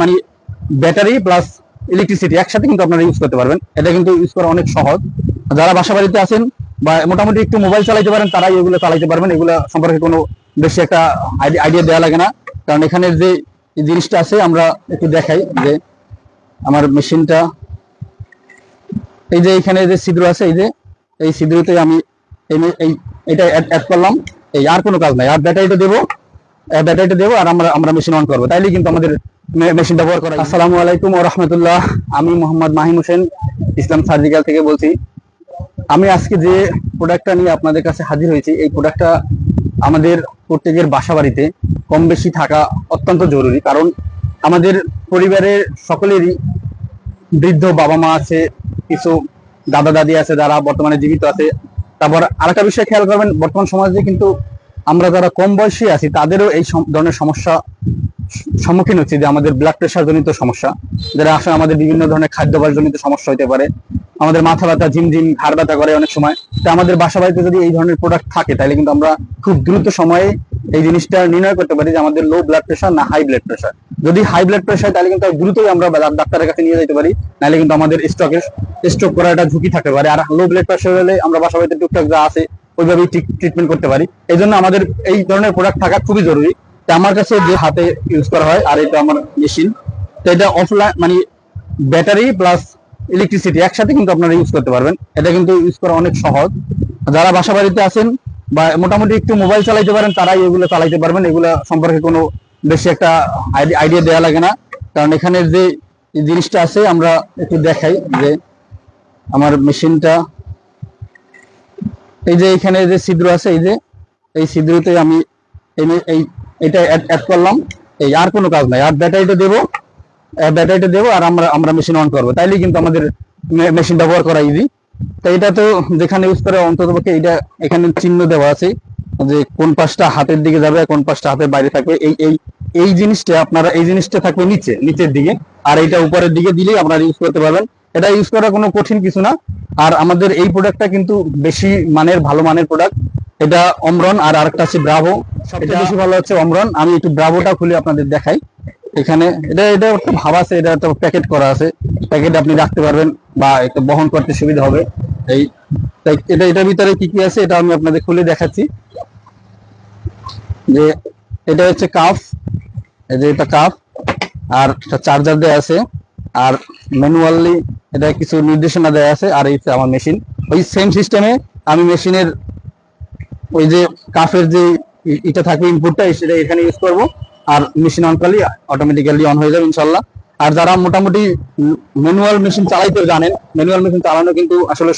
মানে battery plus electricity একসাথে কিন্তু আপনারা ইউজ করতে পারবেন। এটা কিন্তু ইউজ করা অনেক সহজ। যারা বাসা বাড়িতে আছেন বা মোটামুটি একটু মোবাইল চালাইতে পারেন, তারাই এগুলো চালাইতে পারবেন। এগুলো সম্পর্কে কোনো বেশি একটা আইডিয়া দেওয়া লাগে না। কারণ এখানে যে জিনিসটা আছে, আমরা একটু দেখাই যে আমার মেশিনটা। এই যে এখানে যে ছিদ্র আছে, এই যে, এই ছিদ্রতে আমি এটা অ্যাড করলাম। এই আর কোনো কাজ নাই। আর ব্যাটারিটা দেবো ব্যাটারিটা দেবো, আর আমরা আমরা মেশিন অন করব। তাইলে কিন্তু আমাদের মেশিন ব্যবহার করা আসসালামু আলাইকুম ওয়া রাহমাতুল্লাহ। আমি মোহাম্মদ মাহিম হোসেন, ইসলাম সার্জিক্যাল থেকে বলছি। আমি আজকে যে প্রোডাক্টটা নিয়ে আপনাদের কাছে হাজির হয়েছি, এই প্রোডাক্টটা আমাদের প্রত্যেকের বাসা বাড়িতে কম বেশি থাকা অত্যন্ত জরুরি। কারণ আমাদের পরিবারের সকলেরই বৃদ্ধ বাবা মা আছে, কিছু দাদা দাদি আছে যারা বর্তমানে জীবিত আছে। তারপর আরেকটা বিষয় খেয়াল করবেন, বর্তমান সমাজে কিন্তু আমরা যারা কম বয়সী আছি, তাদেরও এই ধরনের সমস্যা সম্মুখীন হচ্ছে যে আমাদের ব্লাড প্রেশার জনিত সমস্যা, যারা আসলে আমাদের বিভিন্ন ধরনের খাদ্যাভ্যাস জনিত সমস্যা হতে পারে, আমাদের মাথা ব্যথা, ঝিমঝিম, ঘাড় ব্যথা করে অনেক সময়। তো আমাদের বাসা বাড়িতে যদি এই ধরনের প্রোডাক্ট থাকে, তাহলে কিন্তু আমরা খুব দ্রুত সময়ে এই জিনিসটা নির্ণয় করতে পারি যে আমাদের লো ব্লাড প্রেশার না হাই ব্লাড প্রেশার যদি হাই ব্লাড প্রেশার তাহলে কিন্তু দ্রুতই আমরা ডাক্তারের কাছে নিয়ে যেতে পারি। নাহলে কিন্তু আমাদের স্ট্রোকের স্ট্রোক করার একটা ঝুঁকি থাকতে পারে। আর লো ব্লাড প্রেশার হলে আমরা বাসা বাড়িতে টুকটাক যা আছে, ওইভাবেই ট্রিটমেন্ট করতে পারি। এই জন্য আমাদের এই ধরনের প্রোডাক্ট থাকা খুবই জরুরি। আমার কাছে যে হাতে ইউজ করা হয়, আর এটা আমার মেশিন তো এটা অফলাইন মানে ব্যাটারি প্লাস ইলেকট্রিসিটি একসাথে কিন্তু আপনারা ইউজ করতে পারবেন। এটা কিন্তু ইউজ করা অনেক সহজ। যারা বাসা বাড়িতে আছেন বা মোটামুটি একটু মোবাইল চালাইতে পারেন, তারাই এগুলো চালাইতে পারবেন। এগুলো সম্পর্কে কোনো বেশি একটা আইডিয়া দেওয়া লাগে না। কারণ এখানে যে জিনিসটা আছে, আমরা একটু দেখাই যে আমার মেশিনটা এই যে এখানে যে ছিদ্র আছে, এই যে, এই ছিদ্রতে আমি এই এটা অ্যাড করলাম। এই আর কোনো কাজ নাই। আর ব্যাটারিটা দেবো। ব্যাটারিটা দেবো আর আমরা আমরা মেশিন অন করব। তাইলে কিন্তু আমাদের মেশিন ব্যবহার করা ইজি তো এটা তো যেখানে ইউজ করে অন্তত পক্ষে এটা, এখানে চিহ্ন দেওয়া আছে যে কোন পাশটা হাতের দিকে যাবে কোন পাশটা হাতের বাইরে থাকবে। এই এই এই জিনিসটা আপনারা, এই জিনিসটা থাকবে নিচে, নিচের দিকে। আর এটা উপরের দিকে দিলেই আপনারা ইউজ করতে পারবেন। এটা ইউজ করা কোনো কঠিন কিছু না। আর আমাদের এই প্রোডাক্টটা কিন্তু বেশি মানের, ভালো মানের প্রোডাক্ট এটা অমরন আর আরেকটা আছে ব্রাভো। সবচেয়ে বেশি ভালো হচ্ছে অমরন। আমি একটু ব্রাভোটা খুলে আপনাদের দেখাই। এখানে এটা এটা একটা ভাব আছে এটা একটা প্যাকেট করা আছে। প্যাকেট আপনি রাখতে পারবেন বা এটা বহন করতে সুবিধা হবে। এই তাই এটা এটার ভিতরে কি কি আছে এটা আমি আপনাদের খুলে দেখাচ্ছি। যে এটা হচ্ছে কাফ। এই যে এটা কাফ। আর একটা চার্জার দেওয়া আছে। আর ম্যানুয়ালি এটা কিছু নির্দেশনা দেওয়া আছে। আর এই আমার মেশিন। ওই সেম সিস্টেমে আমি মেশিনের ওই যে কাফের যে এটা থাকবে ইনপুটটা সেটা এখানে ইউজ করব। আর মেশিন অন করলে অটোমেটিক্যালি অন হয়ে যাবে ইনশাল্লাহ। আর যারা মোটামুটি ম্যানুয়াল মেশিন চালাইতে জানেন ম্যানুয়াল মেশিন চালানো কিন্তু আসলে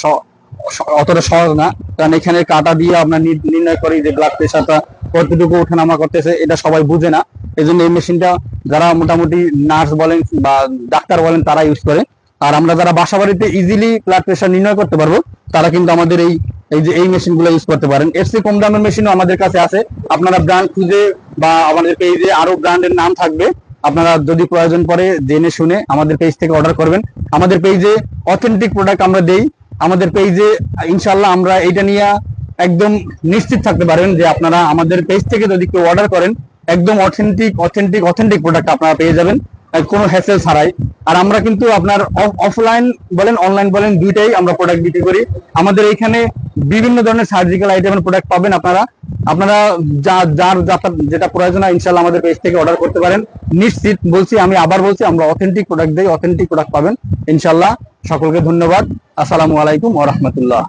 অতটা সহজ না। কারণ এখানে কাটা দিয়ে আপনার নির্ণয় করি যে ব্লাড প্রেশারটা কতটুকু ওঠানামা করতেছে, এটা সবাই বুঝে না। এই জন্য এই মেশিনটা যারা মোটামুটি নার্স বলেন বা ডাক্তার বলেন, তারা ইউজ করে। আর আমরা যারা বাসা বাড়িতে ইজিলি ব্লাড প্রেশার নির্ণয় করতে পারব, তারা কিন্তু আমাদের এই এই যে, এই মেশিনগুলো ইউজ করতে পারেন। এর চেয়ে কম দামের মেশিনও আমাদের কাছে আছে। আপনারা ব্র্যান্ড খুঁজে বা আমাদের পেজে আরও ব্র্যান্ডের নাম থাকবে। আপনারা যদি প্রয়োজন পড়ে জেনে শুনে আমাদের পেজ থেকে অর্ডার করবেন। আমাদের পেজে অথেন্টিক প্রোডাক্ট আমরা দেই। আমাদের পেজে ইনশাল্লাহ আমরা এটা নিয়ে একদম নিশ্চিত থাকতে পারেন যে আপনারা আমাদের পেজ থেকে যদি কেউ অর্ডার করেন, একদম অথেন্টিক অথেন্টিক অথেন্টিক প্রোডাক্ট আপনারা পেয়ে যাবেন। কোনো হ্যাসেল ছাড়াই। আর আমরা কিন্তু আপনার অফলাইন বলেন অনলাইন বলেন, দুইটাই আমরা প্রোডাক্ট বিক্রি করি। আমাদের এখানে বিভিন্ন ধরনের সার্জিক্যাল আইটেমের প্রোডাক্ট পাবেন আপনারা। আপনারা যা, যার যেটা প্রয়োজন হয় ইনশাল্লাহ আমাদের পেজ থেকে অর্ডার করতে পারেন। নিশ্চিত বলছি, আমি আবার বলছি, আমরা অথেন্টিক প্রোডাক্ট দিই অথেন্টিক প্রোডাক্ট পাবেন। ইনশাল্লাহ সকলকে ধন্যবাদ। আসসালামু আলাইকুম ওয়া রাহমাতুল্লাহ।